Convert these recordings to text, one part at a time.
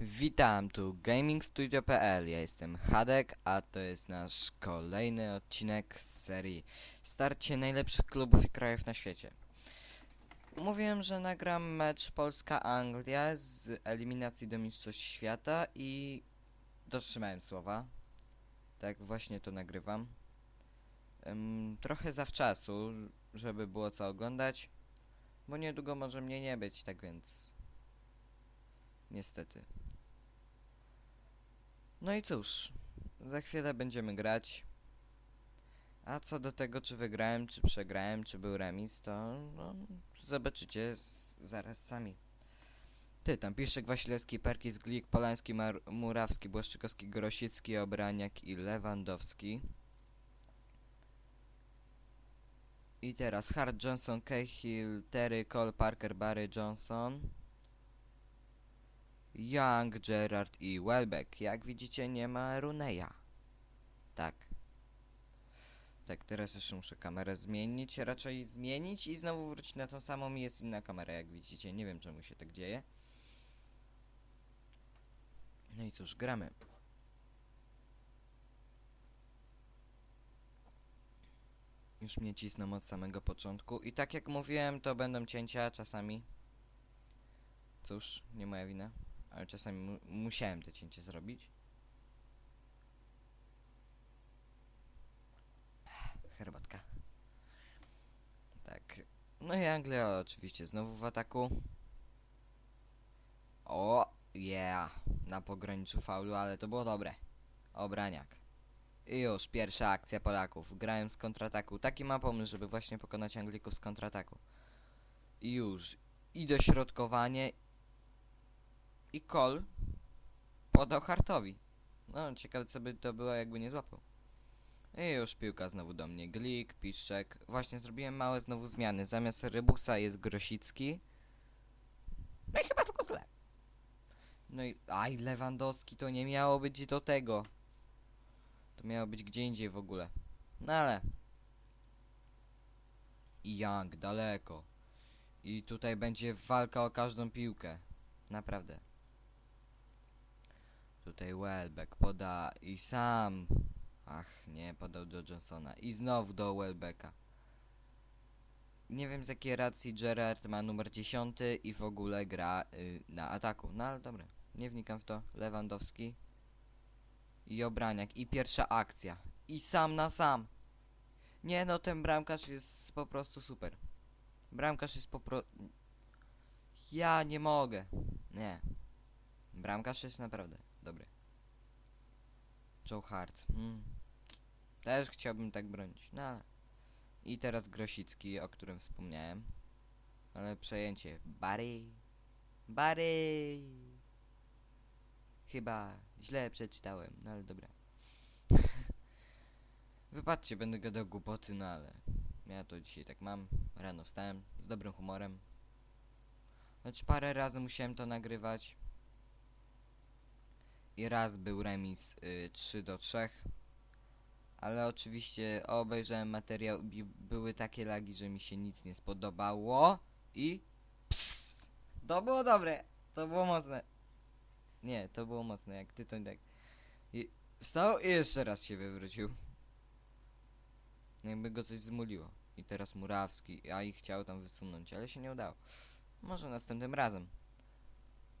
Witam, tu gamingstudio.pl, ja jestem Hadek, a to jest nasz kolejny odcinek z serii Starcie najlepszych klubów i krajów na świecie. Mówiłem, że nagram mecz Polska-Anglia z eliminacji do Mistrzostw Świata i dotrzymałem słowa. Tak właśnie to nagrywam. Ym, trochę zawczasu, żeby było co oglądać, bo niedługo może mnie nie być, tak więc... Niestety. No i cóż, za chwilę będziemy grać. A co do tego, czy wygrałem, czy przegrałem, czy był remis, to no, zobaczycie zaraz sami. Ty, tam Piszek, Wasilewski, Perkis, Glik, Polański, Mar Murawski, Błaszczykowski, Grosicki, Obraniak i Lewandowski. I teraz Hart, Johnson, Cahill, Terry, Cole, Parker, Barry, Johnson. Young, Gerard i Welbeck. Jak widzicie, nie ma Runeya. Tak. Tak, teraz jeszcze muszę kamerę zmienić, raczej zmienić i znowu wrócić na tą samą i jest inna kamera, jak widzicie. Nie wiem, czemu się tak dzieje. No i cóż, gramy. Już mnie cisną od samego początku i tak jak mówiłem, to będą cięcia czasami. Cóż, nie moja wina ale czasami mu musiałem te cięcie zrobić. Herbatka. Tak. No i Anglia oczywiście znowu w ataku. O, yeah. Na pograniczu faulu, ale to było dobre. Obraniak. I już pierwsza akcja Polaków. Grałem z kontrataku. Taki mam pomysł, żeby właśnie pokonać Anglików z kontrataku. I już. I dośrodkowanie i Kol podał Hartowi. No, ciekawe co by to było, jakby nie złapał. I już piłka znowu do mnie. Glik, Piszczek. Właśnie zrobiłem małe znowu zmiany. Zamiast Rybusa jest Grosicki. No i chyba tylko tyle. No i... Aj, Lewandowski to nie miało być do tego. To miało być gdzie indziej w ogóle. No ale... I Young, daleko. I tutaj będzie walka o każdą piłkę. Naprawdę. Tutaj Welbeck poda i sam. Ach, nie, podał do Johnsona. I znowu do Welbecka. Nie wiem z jakiej racji Gerard ma numer 10 i w ogóle gra y, na ataku. No ale dobra, nie wnikam w to. Lewandowski. I Obraniak. I pierwsza akcja. I sam na sam. Nie no, ten bramkarz jest po prostu super. Bramkarz jest po prostu... Ja nie mogę. Nie. Bramkarz jest naprawdę. Joe Hart. Mm. Też chciałbym tak bronić. No. I teraz Grosicki, o którym wspomniałem. Ale przejęcie. Barry. Barry. Chyba źle przeczytałem, no ale dobra. Wypatrzcie, będę gadał głupoty, no ale ja to dzisiaj tak mam. Rano wstałem z dobrym humorem. Lecz parę razy musiałem to nagrywać. I raz był remis y, 3 do 3. Ale oczywiście obejrzałem materiał i były takie lagi, że mi się nic nie spodobało. I ps, To było dobre. To było mocne. Nie, to było mocne, jak ty to tak. I wstał i jeszcze raz się wywrócił. Jakby go coś zmuliło. I teraz Murawski, a i chciał tam wysunąć, ale się nie udało. Może następnym razem.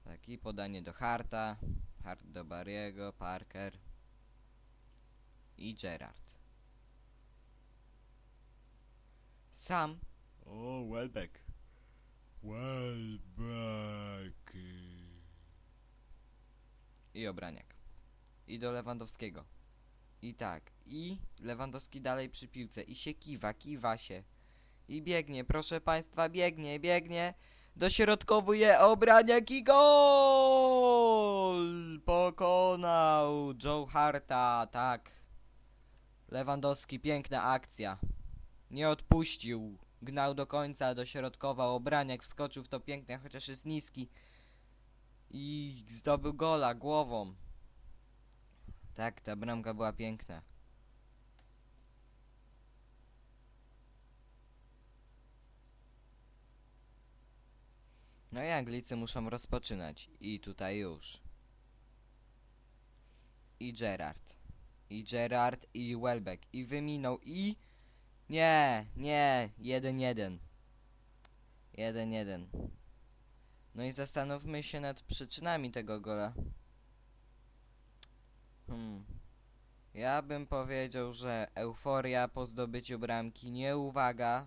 Tak, i podanie do Harta. Hart do Barriego, Parker. I Gerard. Sam. O, Welbeck. Welbeck. I Obraniak. I do Lewandowskiego. I tak. I Lewandowski dalej przy piłce. I się kiwa, kiwa się. I biegnie, proszę państwa, biegnie, biegnie. Dośrodkowuje Obraniak i gol! Pokonał Joe Harta, tak. Lewandowski, piękna akcja. Nie odpuścił. Gnał do końca, dośrodkował. Obraniak wskoczył w to pięknie, chociaż jest niski. I zdobył gola głową. Tak, ta bramka była piękna. No i Anglicy muszą rozpoczynać. I tutaj już. I Gerard. I Gerard i Welbeck. I wyminął i... Nie, nie, 1-1. 1-1. No i zastanówmy się nad przyczynami tego gola. Hmm. Ja bym powiedział, że euforia po zdobyciu bramki, nie uwaga.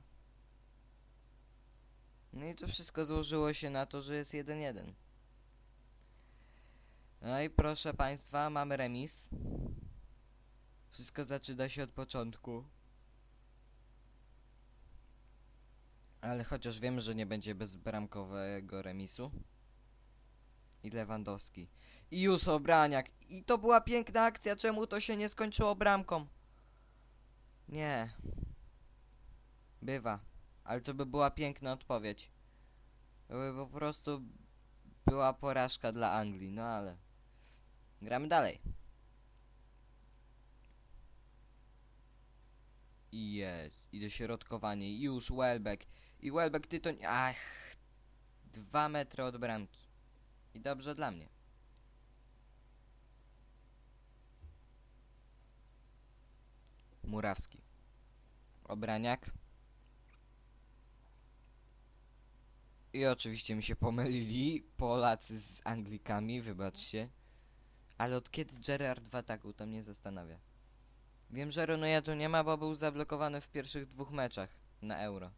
No i to wszystko złożyło się na to, że jest 1-1. No i proszę Państwa, mamy remis. Wszystko zaczyna się od początku. Ale chociaż wiem, że nie będzie bezbramkowego remisu. I Lewandowski. I już Obraniak. I to była piękna akcja. Czemu to się nie skończyło bramką? Nie. Bywa. Ale to by była piękna odpowiedź. To by po prostu była porażka dla Anglii. No ale... Gramy dalej. Jest. I dośrodkowanie. Już Welbeck. I Welbeck ty to. Ach. Dwa metry od bramki. I dobrze dla mnie. Murawski. Obraniak. I oczywiście mi się pomylili Polacy z Anglikami, wybaczcie. Ale od kiedy Gerard w ataku, to mnie zastanawia. Wiem, że Ronuja tu nie ma, bo był zablokowany w pierwszych dwóch meczach na Euro.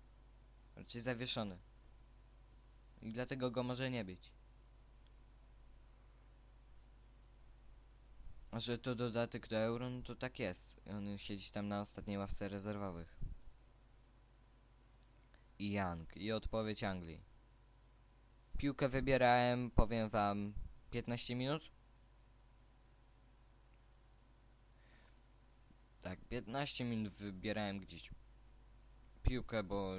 Raczej zawieszony. I dlatego go może nie być. A że to dodatek do Euro, no to tak jest. On siedzi tam na ostatniej ławce rezerwowych. I Young. I odpowiedź Anglii. Piłkę wybierałem, powiem wam, 15 minut? 15 minut wybierałem gdzieś piłkę, bo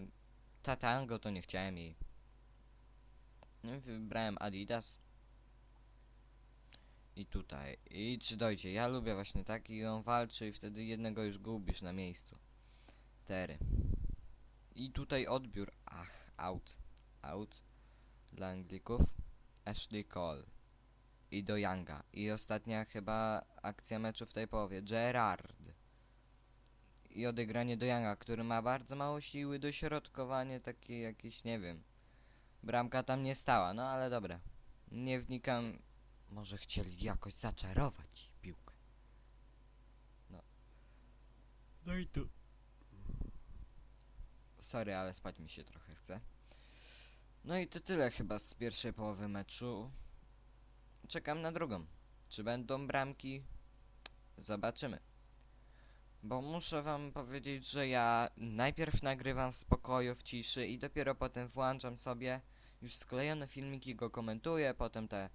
Tatango to nie chciałem jej. No wybrałem Adidas. I tutaj. I czy dojdzie? Ja lubię właśnie tak i on walczy i wtedy jednego już gubisz na miejscu. Tery. I tutaj odbiór. Ach, out. Out. Dla Anglików. Ashley Cole. I do Younga. I ostatnia chyba akcja meczu w tej połowie. Gerard. I odegranie do Younga, który ma bardzo mało siły, dośrodkowanie takie jakieś, nie wiem. Bramka tam nie stała, no ale dobra. Nie wnikam. Może chcieli jakoś zaczarować piłkę. No. No i tu. Sorry, ale spać mi się trochę chce. No i to tyle chyba z pierwszej połowy meczu. Czekam na drugą. Czy będą bramki? Zobaczymy. Bo muszę wam powiedzieć, że ja najpierw nagrywam w spokoju, w ciszy i dopiero potem włączam sobie już sklejone filmiki, go komentuję, potem te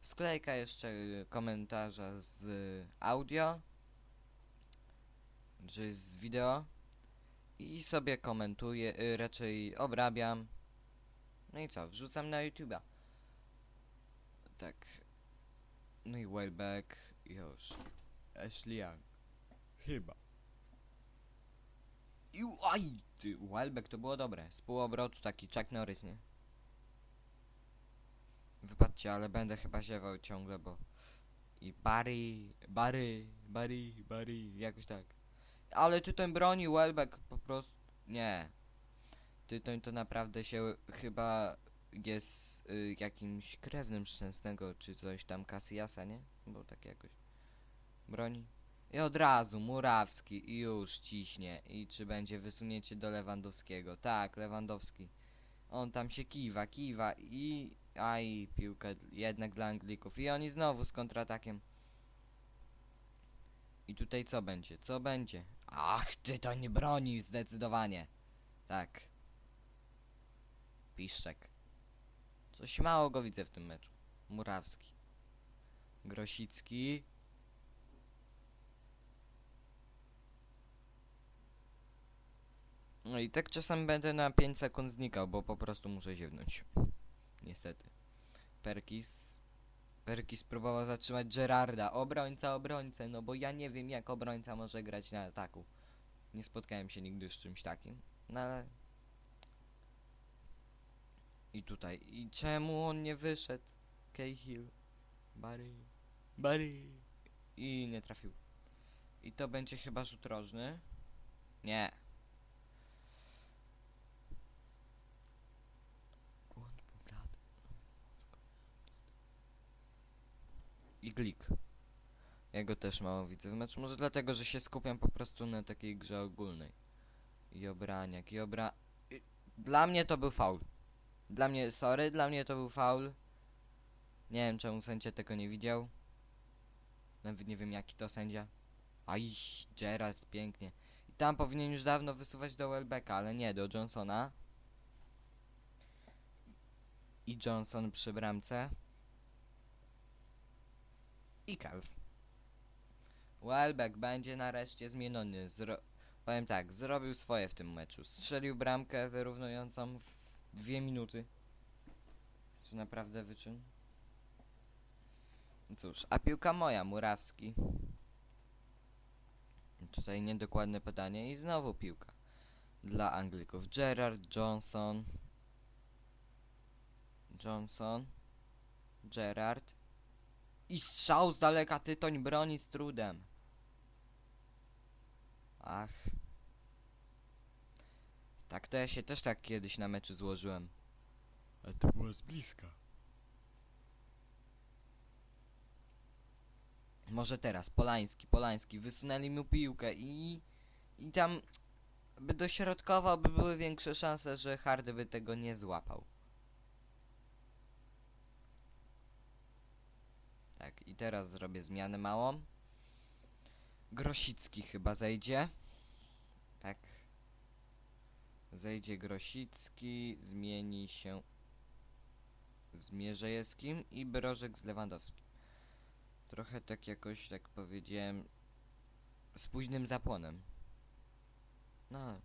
sklejka jeszcze y, komentarza z y, audio, czy z wideo i sobie komentuję, y, raczej obrabiam. No i co, wrzucam na YouTube'a. Tak. No i Welbeck, już. Ashley Young. Chyba. I aj, ty, Welbeck to było dobre. Z półobrotu taki Chuck Norris, nie? Wypatrzcie, ale będę chyba ziewał ciągle, bo... I Barry, Barry, Barry, Barry, jakoś tak. Ale Tytoń broni, Welbeck po prostu... Nie. Tytoń to naprawdę się chyba jest y, jakimś krewnym szczęsnego, czy coś tam Cassiasa, nie? Bo tak jakoś. Broni. I od razu Murawski i już ciśnie. I czy będzie wysunięcie do Lewandowskiego? Tak, Lewandowski. On tam się kiwa, kiwa i... Aj, piłka jednak dla Anglików. I oni znowu z kontratakiem. I tutaj co będzie? Co będzie? Ach, ty to nie broni zdecydowanie. Tak. Piszczek. Coś mało go widzę w tym meczu. Murawski. Grosicki. No i tak czasem będę na 5 sekund znikał, bo po prostu muszę ziewnąć. Niestety. Perkis. Perkis próbował zatrzymać Gerarda. Obrońca, obrońcę. No bo ja nie wiem jak obrońca może grać na ataku. Nie spotkałem się nigdy z czymś takim. No ale... I tutaj. I czemu on nie wyszedł? Cahill. Barry. Barry. I nie trafił. I to będzie chyba rzut rożny. Nie. I Glik. Ja go też mało widzę w meczu. Może dlatego, że się skupiam po prostu na takiej grze ogólnej. I obraniak, i obra... I- Dla mnie to był faul. Dla mnie, sorry, dla mnie to był faul. Nie wiem czemu sędzia tego nie widział. Nawet nie wiem jaki to sędzia. Aj, Gerard, pięknie. I tam powinien już dawno wysuwać do Welbecka, ale nie, do Johnsona. I Johnson przy bramce. I Calv. Welbeck będzie nareszcie zmieniony. Zro powiem tak, zrobił swoje w tym meczu. Strzelił bramkę wyrównującą w dwie minuty. Czy naprawdę wyczyn? Cóż, a piłka moja, Murawski. Tutaj niedokładne pytanie i znowu piłka. Dla Anglików. Gerard, Johnson. Johnson. Gerard. I strzał z daleka Tytoń broni z trudem. Ach. Tak to ja się też tak kiedyś na meczu złożyłem. A to było z bliska. Może teraz, Polański, Polański, wysunęli mu piłkę i... I tam by dośrodkował, by były większe szanse, że Hardy by tego nie złapał. Tak, i teraz zrobię zmianę małą. Grosicki chyba zejdzie. Tak. Zejdzie Grosicki, zmieni się z Mierzejewskim i Brożek z Lewandowskim. Trochę tak jakoś, tak powiedziałem, z późnym zapłonem. No.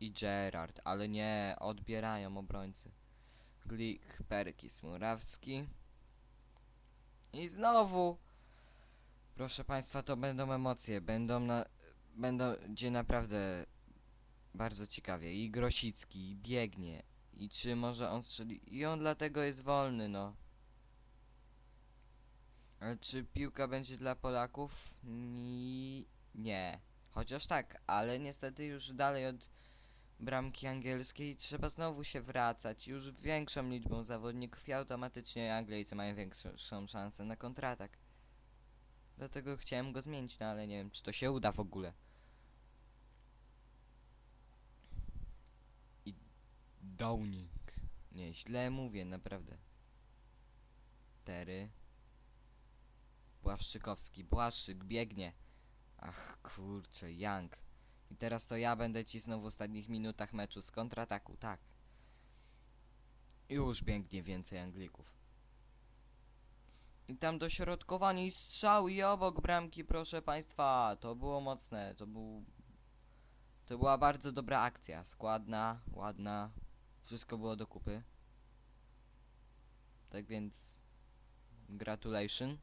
I Gerard, ale nie, odbierają obrońcy. Glik, Perkis, Murawski. I znowu! Proszę Państwa, to będą emocje, będą na... Będą, gdzie naprawdę bardzo ciekawie. I Grosicki, i biegnie. I czy może on strzeli... I on dlatego jest wolny, no. Ale czy piłka będzie dla Polaków? Ni... Nie. Chociaż tak, ale niestety już dalej od bramki angielskiej trzeba znowu się wracać już większą liczbą zawodników i automatycznie Anglijcy mają większą szansę na kontratak. Dlatego chciałem go zmienić, no ale nie wiem, czy to się uda w ogóle. I Downing. Nie, źle mówię, naprawdę. Tery. Błaszczykowski, Błaszczyk biegnie. Ach kurczę, Young. I teraz to ja będę cisnął w ostatnich minutach meczu z kontrataku, tak. Już biegnie więcej Anglików. I tam dośrodkowanie i strzał i obok bramki, proszę państwa. To było mocne, to był... To była bardzo dobra akcja, składna, ładna. Wszystko było do kupy. Tak więc... Gratulation.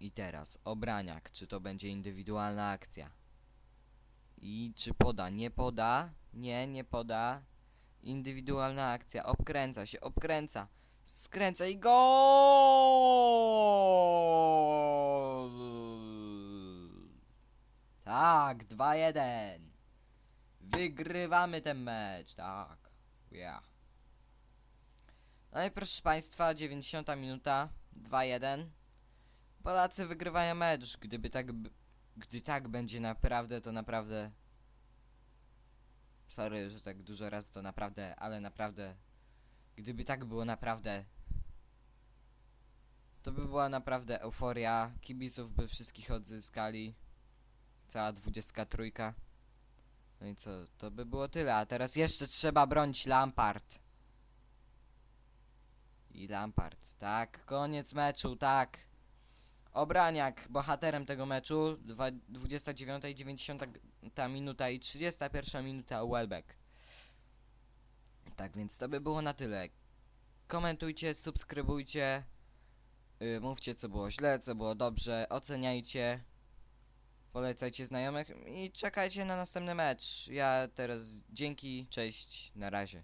I teraz obraniak, czy to będzie indywidualna akcja? I czy poda? Nie poda? Nie, nie poda. Indywidualna akcja, obkręca się, obkręca. Skręca i gol! Tak, 2-1. Wygrywamy ten mecz, tak. Yeah. No i proszę Państwa, 90 minuta, 2-1. Polacy wygrywają mecz. Gdyby tak, gdy tak będzie naprawdę, to naprawdę. Sorry, że tak dużo razy to naprawdę, ale naprawdę. Gdyby tak było naprawdę. To by była naprawdę euforia. Kibiców by wszystkich odzyskali. Cała 23. No i co? To by było tyle. A teraz jeszcze trzeba bronić Lampard. I Lampard. Tak, koniec meczu, tak. Obraniak bohaterem tego meczu, dwa- 29 i 90 ta minuta i 31 minuta Welbeck. Tak więc to by było na tyle. Komentujcie, subskrybujcie, yy, mówcie co było źle, co było dobrze, oceniajcie, polecajcie znajomych i czekajcie na następny mecz. Ja teraz dzięki, cześć, na razie.